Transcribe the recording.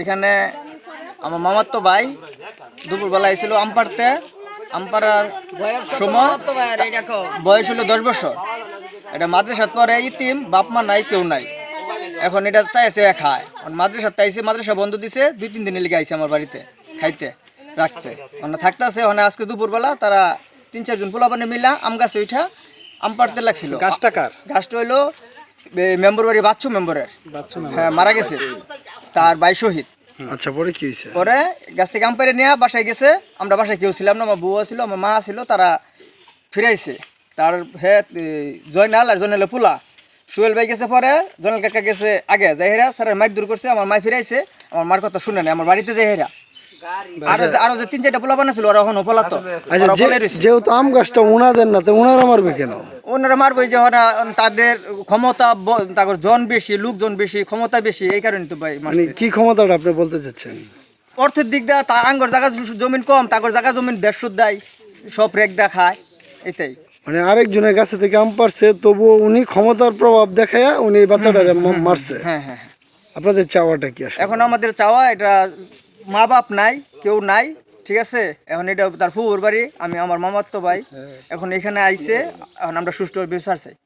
এখানে আমার মামার তো ভাই দুপুরবেলা এসেছিল আমপারতে আমপাড়ার সময় বয়স হলো দশ বছর। এটা মাদ্রাসাত পরে ইতিম বাপ মা নাই কেউ নাই। এখন এটা চাইছে খায় মাদ্রাসা চাইছে মাদ্রাসা বন্ধ দিছে দুই তিন দিন লেগে আইছে আমার বাড়িতে খাইতে রাখতে। মানে থাকতেছে ওখানে আজকে দুপুরবেলা তারা তিন চারজন পোলা পানি মিলা আম গাছে উঠা আম পাড়তে লাগছিল। গাছটা কার? গাছটা হইল মেম্বার বাড়ি বাচ্চু মেম্বারের। হ্যাঁ মারা গেছে। তার ভাই শহীদ। আচ্ছা পরে কি হয়েছে? পরে গাছ থেকে আম পেরে নিয়ে বাসায় গেছে। আমরা বাসায় কেউ ছিলাম না আমার বউ ছিল আমার মা ছিল তারা ফিরাইছে তার হে জয়নাল আর জয়নালে পোলা। সুয়েল ভাই গেছে পরে জয়নাল কাকা গেছে আগে। যাই হেরা স্যার মাইট দূর করছে আমার মাই ফিরাইছে আমার মার কথা শুনে নাই আমার বাড়িতে যাই হেরা আরও যে- তিন চারটা পোলা বানাছিল ওরা এখন পোলা তো আচ্ছা। যেহেতু আম গাছটা উনাদের না তো ওনারা মারবে কেন? ওনারা মারবে যে ওরা তাদের ক্ষমতা তাদের জন বেশি লোকজন বেশি ক্ষমতা বেশি এই কারণে তো ভাই মানে। কি ক্ষমতাটা আপনি বলতে চাচ্ছেন অর্থের দিক দিয়ে তার আঙ্গর জায়গা জমিন কম তাগর জায়গা জমিন দেড়শো দেয় সব রেক দেখায় এটাই মানে আরেকজনের কাছে থেকে আম পারছে তবুও উনি ক্ষমতার প্রভাব দেখায় উনি এই বাচ্চাটাকে মারছে হ্যাঁ হ্যাঁ হ্যাঁ। আপনাদের চাওয়াটা কি আসলে এখন আমাদের চাওয়া এটা মা বাপ নাই কেউ নাই ঠিক আছে? এখন এটা তার ফুবুর বাড়ি আমি আমার মামার তো ভাই এখন এখানে আইসে এখন আমরা সুষ্ঠু বিচার চাই